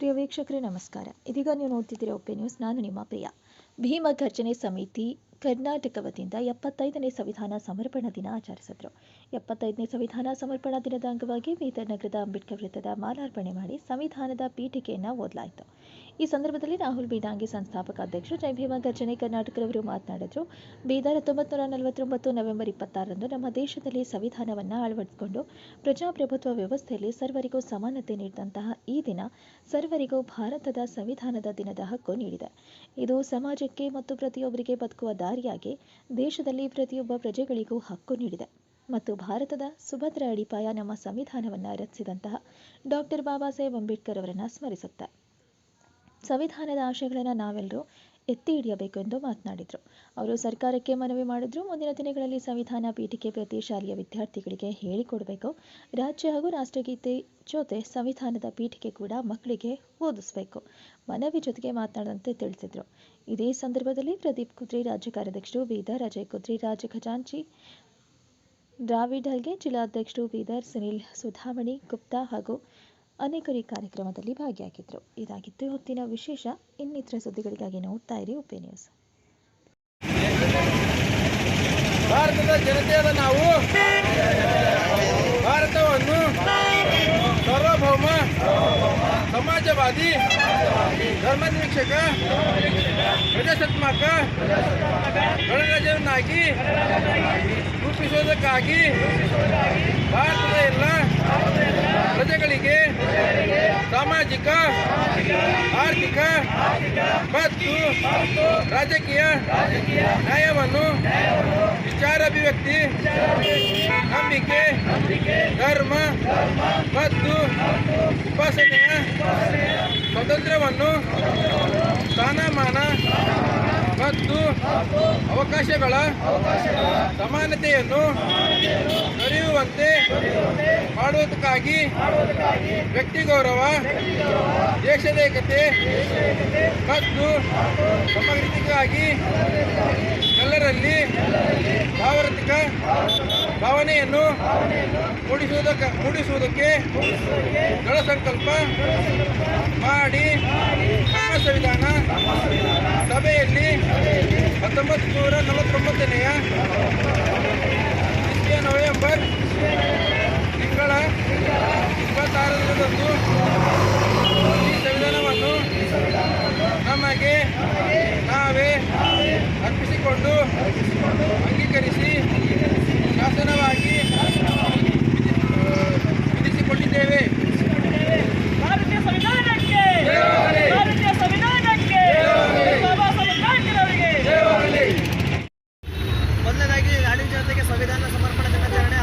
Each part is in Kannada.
ಪ್ರಿಯ ವೀಕ್ಷಕರೇ, ನಮಸ್ಕಾರ. ಇದೀಗ ನೀವು ನೋಡ್ತಿದ್ದೀರಾ ಒಪ್ಪೆ ನ್ಯೂಸ್. ನಾನು ನಿಮ್ಮ ಪ್ರಿಯ. ಭೀಮ ಘರ್ಜನೆ ಸಮಿತಿ ಕರ್ನಾಟಕ ವತಿಯಿಂದ ಎಪ್ಪತ್ತೈದನೇ ಸಂವಿಧಾನ ಸಮರ್ಪಣಾ ದಿನ ಆಚರಿಸಿದ್ರು. ಎಪ್ಪತ್ತೈದನೇ ಸಂವಿಧಾನ ಸಮರ್ಪಣಾ ದಿನದ ಅಂಗವಾಗಿ ಬೀದರ್ ನಗರದ ಅಂಬೇಡ್ಕರ್ ವೃತ್ತದ ಮಾಲಾರ್ಪಣೆ ಮಾಡಿ ಸಂವಿಧಾನದ ಪೀಠಿಕೆಯನ್ನು ಓದಲಾಯಿತು. ಈ ಸಂದರ್ಭದಲ್ಲಿ ರಾಹುಲ್ ಬೀದಾಂಗಿ ಸಂಸ್ಥಾಪಕ ಅಧ್ಯಕ್ಷರು ಜೈ ಗರ್ಜನೆ ಕರ್ನಾಟಕರವರು ಮಾತನಾಡಿದ್ರು. ಬೀದರ್ ಹತ್ತೊಂಬತ್ತು ನೂರ ನಲವತ್ತೊಂಬತ್ತು ನವೆಂಬರ್ ಇಪ್ಪತ್ತಾರರಂದು ನಮ್ಮ ದೇಶದಲ್ಲಿ ಸಂವಿಧಾನವನ್ನು ಅಳವಡಿಸಿಕೊಂಡು ಪ್ರಜಾಪ್ರಭುತ್ವ ವ್ಯವಸ್ಥೆಯಲ್ಲಿ ಸರ್ವರಿಗೂ ಸಮಾನತೆ ನೀಡಿದಂತಹ ಈ ದಿನ ಸರ್ವರಿಗೂ ಭಾರತದ ಸಂವಿಧಾನದ ದಿನದ ಹಕ್ಕು ನೀಡಿದೆ. ಇದು ಸಮಾಜಕ್ಕೆ ಮತ್ತು ಪ್ರತಿಯೊಬ್ಬರಿಗೆ ಬದುಕುವ ದಾರಿಯಾಗಿ ದೇಶದಲ್ಲಿ ಪ್ರತಿಯೊಬ್ಬ ಪ್ರಜೆಗಳಿಗೂ ಹಕ್ಕು ನೀಡಿದೆ. ಮತ್ತು ಭಾರತದ ಸುಭದ್ರ ಅಡಿಪಾಯ ನಮ್ಮ ಸಂವಿಧಾನವನ್ನು ರಚಿಸಿದಂತಹ ಡಾಕ್ಟರ್ ಬಾಬಾ ಸಾಹೇಬ್ ಅಂಬೇಡ್ಕರ್ ಅವರನ್ನು ಸ್ಮರಿಸುತ್ತೆ ಸಂವಿಧಾನದ ಆಶಯಗಳನ್ನು ನಾವೆಲ್ಲರೂ ಎತ್ತಿ ಹಿಡಿಯಬೇಕು ಎಂದು ಮಾತನಾಡಿದರು. ಅವರು ಸರ್ಕಾರಕ್ಕೆ ಮನವಿ ಮಾಡಿದ್ರು. ಮುಂದಿನ ದಿನಗಳಲ್ಲಿ ಸಂವಿಧಾನ ಪೀಠಿಕೆ ಪ್ರತಿ ಶಾಲೆಯ ವಿದ್ಯಾರ್ಥಿಗಳಿಗೆ ಹೇಳಿಕೊಡಬೇಕು. ರಾಜ್ಯ ಹಾಗೂ ರಾಷ್ಟ್ರಗೀತೆ ಜೊತೆ ಸಂವಿಧಾನದ ಪೀಠಿಕೆ ಕೂಡ ಮಕ್ಕಳಿಗೆ ಓದಿಸಬೇಕು. ಮನವಿ ಜೊತೆಗೆ ಮಾತನಾಡದಂತೆ ತಿಳಿಸಿದರು. ಇದೇ ಸಂದರ್ಭದಲ್ಲಿ ಪ್ರದೀಪ್ ಕುದ್ರಿ ರಾಜ್ಯ ಕಾರ್ಯಾಧ್ಯಕ್ಷರು ಬೀದರ್, ಅಜಯ್ ಕುದ್ರಿ ರಾಜ್ಯ ಖಜಾಂಚಿ, ದ್ರಾವಿಡ್ ಹಲ್ಗೆ ಜಿಲ್ಲಾಧ್ಯಕ್ಷರು ಬೀದರ್, ಸುನಿಲ್ ಸುಧಾಮಣಿ, ಗುಪ್ತಾ ಹಾಗೂ ಅನೇಕರು ಈ ಕಾರ್ಯಕ್ರಮದಲ್ಲಿ ಭಾಗಿಯಾಗಿದ್ದರು ಇದಾಗಿತ್ತು ಹೊತ್ತಿನ ವಿಶೇಷ ಇನ್ನಿತರ ಸುದ್ದಿಗಳಿಗಾಗಿ ನೋಡ್ತಾ ಇರಿ ಉಪೆ ನ್ಯೂಸ್. ಭಾರತದ ಜನತೆಯಾದ ನಾವು ಭಾರತವನ್ನು ಸಾರ್ವಭೌಮ, ಸಮಾಜವಾದಿ, ಧರ್ಮನಿರೀಕ್ಷಕ, ಪ್ರಜಾಸತ್ತಾತ್ಮಕ, ಗಣರಾಜ್ಯವನ್ನಾಗಿ ರೂಪಿಸುವುದಕ್ಕಾಗಿ ಭಾರತದ ಎಲ್ಲ ಪ್ರಜೆಗಳಿಗೆ ಸಾಮಾಜಿಕ ಆರ್ಥಿಕ ಮತ್ತು ರಾಜಕೀಯ ನ್ಯಾಯವನ್ನು ವಿಚಾರಾಭಿವ್ಯಕ್ತಿ ನಂಬಿಕೆ ಧರ್ಮ ಮತ್ತು ಉಪಾಸನೆಯ ಸ್ವಾತಂತ್ರ್ಯವನ್ನು ಸ್ಥಾನಮಾನ ಮತ್ತು ಅವಕಾಶಗಳ ಸಮಾನತೆಯನ್ನು ದೊರೆಯುವಂತೆ ಮಾಡುವುದಕ್ಕಾಗಿ ವ್ಯಕ್ತಿ ಗೌರವ, ದೇಶದ ಏಕತೆ ಮತ್ತು ಸಮಗ್ರತೆಗಾಗಿ ಎಲ್ಲರಲ್ಲಿ ಭಾವೃತಿಕ ಭಾವನೆಯನ್ನು ಮೂಡಿಸುವುದಕ್ಕೆ ಮೂಡಿಸುವುದಕ್ಕೆ ದೃಢ ಸಂಕಲ್ಪ ಮಾಡಿ ನಮ್ಮ ಸಂವಿಧಾನ ನಲವತ್ತೊಂಬತ್ತನೆಯ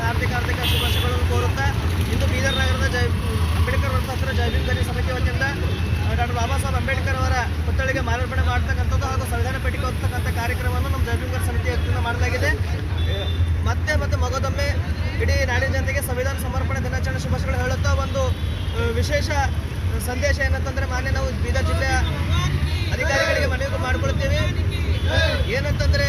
ಹಾರ್ದಿಕ ಹಾರ್ದಿಕ ಶುಭಾಶಯಗಳನ್ನು ಕೋರುತ್ತಾ ಇಂದು ಬೀದರ್ ನಗರದ ಜೈ ಅಂಬೇಡ್ಕರ್ ವೃತ್ತ ಹತ್ತಿರ ಜೈಭೀಮ್ ಗಣಿ ಸಮಿತಿ ವತಿಯಿಂದ ಡಾಕ್ಟರ್ ಬಾಬಾ ಸಾಹೇಬ್ ಅಂಬೇಡ್ಕರ್ ಅವರ ಪುತ್ಥಳಿಗೆ ಮಾಲಾರ್ಪಣೆ ಮಾಡ್ತಕ್ಕಂಥದ್ದು ಹಾಗೂ ಸಂವಿಧಾನ ಪೇಟಿಗೆ ಹೋಗ್ತಕ್ಕಂಥ ಕಾರ್ಯಕ್ರಮವನ್ನು ನಮ್ಮ ಗಣಿ ಸಮಿತಿ ವತಿಯಿಂದ ಮಾಡಲಾಗಿದೆ. ಮತ್ತೆ ಮತ್ತೆ ಮಗದೊಮ್ಮೆ ಇಡೀ ನಾಡಿನ ಜನತೆಗೆ ಸಂವಿಧಾನ ಸಮರ್ಪಣೆ ದಿನಾಚರಣೆ ಶುಭಾಶಯಗಳು ಹೇಳುತ್ತಾ ಒಂದು ವಿಶೇಷ ಸಂದೇಶ ಏನಂತಂದ್ರೆ ಮಾನ್ಯ ನಾವು ಬೀದರ್ ಜಿಲ್ಲೆಯ ಅಧಿಕಾರಿಗಳಿಗೆ ಮನವಿ ಮಾಡಿಕೊಳ್ತೇವೆ. ಏನಂತಂದ್ರೆ